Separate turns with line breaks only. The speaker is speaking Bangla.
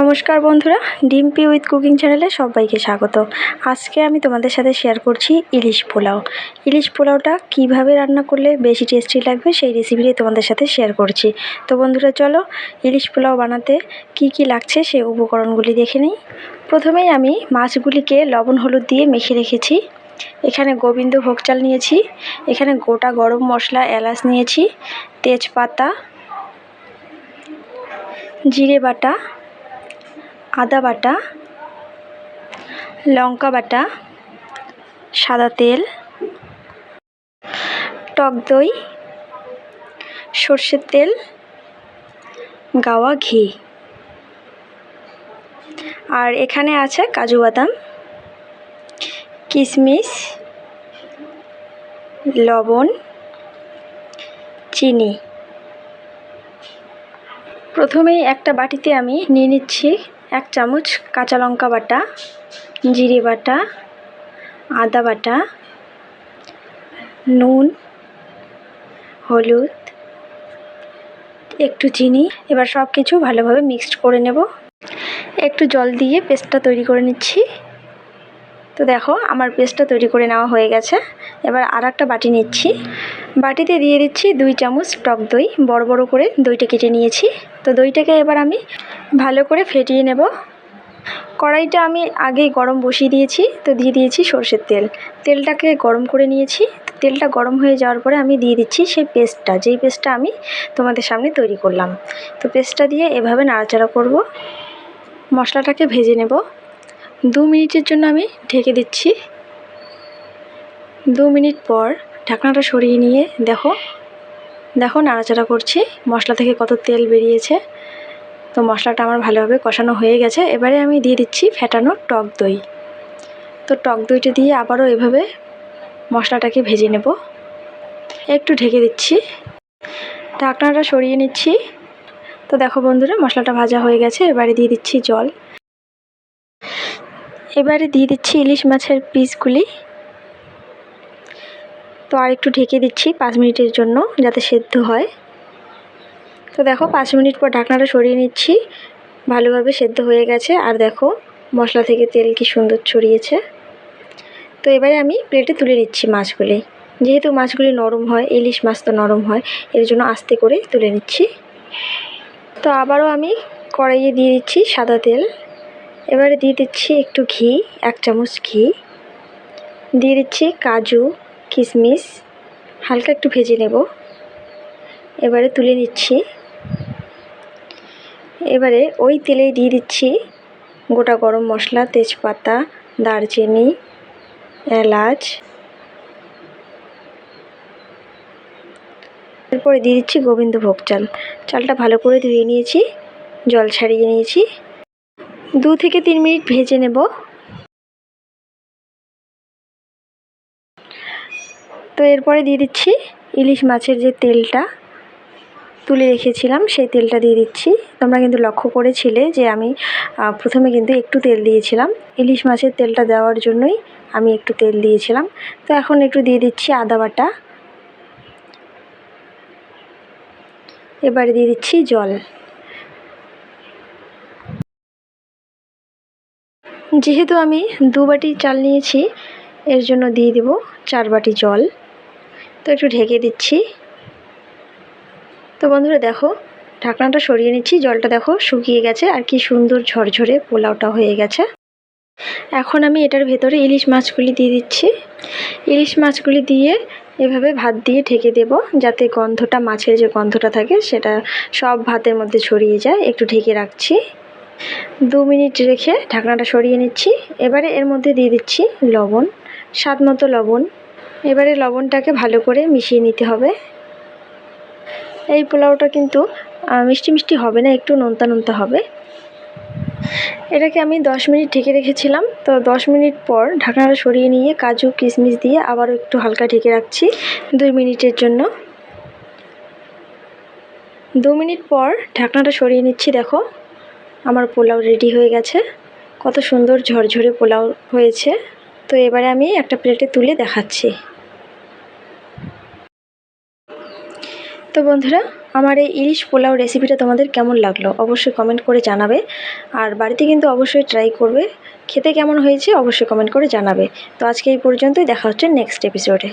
নমস্কার বন্ধুরা, ডিম্পি উইথ কুকিং চ্যানেলে সবাইকে স্বাগত। আজকে আমি তোমাদের সাথে শেয়ার করছি ইলিশ পোলাও। ইলিশ পোলাওটা কীভাবে রান্না করলে বেশি টেস্টি লাগবে সেই রেসিপিটাই তোমাদের সাথে শেয়ার করছি। তো বন্ধুরা, চলো ইলিশ পোলাও বানাতে কি কি লাগছে সেই উপকরণগুলি দেখে নিই। প্রথমেই আমি মাছগুলিকে লবণ হলুদ দিয়ে মেখে রেখেছি। এখানে গোবিন্দভোগ চাল নিয়েছি। এখানে গোটা গরম মশলা এলাচ নিয়েছি, তেজপাতা, জিরে বাটা আদা বাটা, লঙ্কা বাটা, সাদা তেল, টক দই, সর্ষের তেল, গাওয়া ঘি। আর এখানে আছে কাজু বাদাম কিশমিশ লবণ, চিনি। প্রথমেই একটা বাটিতে আমি নিয়ে নিচ্ছি এক চামচ কাঁচা লঙ্কা বাটা, জিরে বাটা, আদা বাটা, নুন, হলুদ, একটু চিনি। এবার সব কিছু ভালোভাবে মিক্সড করে নেব। একটু জল দিয়ে পেস্টটা তৈরি করে নিচ্ছি। তো দেখো, আমার পেস্টটা তৈরি করে নেওয়া হয়ে গেছে। এবার আর একটা বাটি নিচ্ছি। বাটিতে দিয়ে দিচ্ছি দুই চামচ টক দই। বড় বড় করে দইটা কেটে নিয়েছি। তো দইটাকে এবার আমি ভালো করে ফেটিয়ে নেব। কড়াইটা আমি আগেই গরম বসিয়ে দিয়েছি। তো দিয়ে দিয়েছি সর্ষের তেল। তেলটাকে গরম করে নিয়েছি। তেলটা গরম হয়ে যাওয়ার পরে আমি দিয়ে দিচ্ছি সেই পেস্টটা। যেই পেস্টটা আমি তোমাদের সামনে তৈরি করলাম। তো পেস্টটা দিয়ে এভাবে নাড়াচাড়া করব। মশলাটাকে ভেজে নেব। দু মিনিটের জন্য আমি ঢেকে দিচ্ছি। দু মিনিট পর ঢাকনাটা সরিয়ে নিয়ে দেখো দেখো নাড়াচাড়া করছি। মশলা থেকে কত তেল বেরিয়েছে। তো মশলাটা আমার ভালোভাবে কষানো হয়ে গেছে। এবারে আমি দিয়ে দিচ্ছি ফেটানো টক দই। তো টক দইটা দিয়ে আবারও এভাবে মশলাটাকে ভেজে নেব। একটু ঢেকে দিচ্ছি। ঢাকনাটা সরিয়ে নিচ্ছি। তো দেখো বন্ধুরা, মশলাটা ভাজা হয়ে গেছে। এবারে দিয়ে দিচ্ছি জল। এবারে দিয়ে দিচ্ছি ইলিশ মাছের পিসগুলি। তো আর একটু ঢেকে দিচ্ছি পাঁচ মিনিটের জন্য যাতে সেদ্ধ হয়। তো দেখো পাঁচ মিনিট পর ঢাকনাটা সরিয়ে নিচ্ছি। ভালোভাবে সেদ্ধ হয়ে গেছে। আর দেখো মশলা থেকে তেল কি সুন্দর ছড়িয়েছে। তো এবারে আমি প্লেটে তুলে নিচ্ছি মাছগুলি। যেহেতু মাছগুলি নরম হয়, ইলিশ মাছ তো নরম হয়, এর জন্য আস্তে করে তুলে নিচ্ছি। তো আবারও আমি কড়াইয়ে দিয়ে দিচ্ছি সাদা তেল। এবারে দিয়ে দিচ্ছি একটু ঘি, এক চামচ ঘি। দিয়ে দিচ্ছি কাজু, কিশমিশ, হালকা একটু ভেজে নেব। এবারে তুলে নিচ্ছি। এবারে ওই তেলেই দিয়ে দিচ্ছি গোটা গরম মশলা, তেজপাতা, দারচিনি, এলাচ। এরপরে দিয়ে দিচ্ছি গোবিন্দভোগ চাল। চালটা ভালো করে ধুয়ে নিয়েছি, জল ছাড়িয়ে নিয়েছি। দু থেকে তিন মিনিট ভেজে নেব। তো এরপরে দিয়ে দিচ্ছি ইলিশ মাছের যে তেলটা তুলে রেখেছিলাম, সেই তেলটা দিয়ে দিচ্ছি। তোমরা কিন্তু লক্ষ্য করেছিলে যে আমি প্রথমে কিন্তু একটু তেল দিয়েছিলাম। ইলিশ মাছের তেলটা দেওয়ার জন্যই আমি একটু তেল দিয়েছিলাম। তো এখন একটু দিয়ে দিচ্ছি আদা বাটা। এবারে দিয়ে দিচ্ছি জল। যেহেতু আমি দু বাটি চাল নিয়েছি, এর জন্য দিয়ে দেব চার বাটি জল। তো একটু ঢেকে দিচ্ছি। তো বন্ধুরা দেখো, ঢাকনাটা সরিয়ে নিচ্ছি, জলটা দেখো শুকিয়ে গেছে, আর কি সুন্দর ঝরঝরে পোলাওটা হয়ে গেছে। এখন আমি এটার ভেতরে ইলিশ মাছগুলি দিয়ে দিচ্ছি। ইলিশ মাছগুলি দিয়ে এভাবে ভাত দিয়ে ঢেকে দেব, যাতে গন্ধটা, মাছের যে গন্ধটা থাকে, সেটা সব ভাতের মধ্যে ছড়িয়ে যায়। একটু ঢেকে রাখছি। দু মিনিট রেখে ঢাকনাটা সরিয়ে নিচ্ছি। এবারে এর মধ্যে দিয়ে দিচ্ছি লবণ, স্বাদ মতো লবণ। এবারে লবণটাকে ভালো করে মিশিয়ে নিতে হবে। এই পোলাওটা কিন্তু মিষ্টি মিষ্টি হবে না, একটু নোনতা নোনতা হবে। এটাকে আমি দশ মিনিট ঢেকে রেখেছিলাম। তো দশ মিনিট পর ঢাকনাটা সরিয়ে নিয়ে কাজু, কিশমিশ দিয়ে আবারও একটু হালকা ঢেকে রাখছি দুই মিনিটের জন্য। দু মিনিট পর ঢাকনাটা সরিয়ে নিচ্ছি, দেখো। আমার পোলাও রেডি হয়ে গেছে। কত সুন্দর ঝরঝরে পোলাও হয়েছে। তো এবারে আমি একটা প্লেটে তুলে দেখাচ্ছি। তো বন্ধুরা, আমার এই ইলিশ পোলাও রেসিপিটা তোমাদের কেমন লাগল অবশ্যই কমেন্ট করে জানাবে। আর বাড়িতে কিন্তু অবশ্যই ট্রাই করবে। খেতে কেমন হয়েছে অবশ্যই কমেন্ট করে জানাবে। তো আজকে এই পর্যন্তই, দেখা হচ্ছে নেক্সট এপিসোডে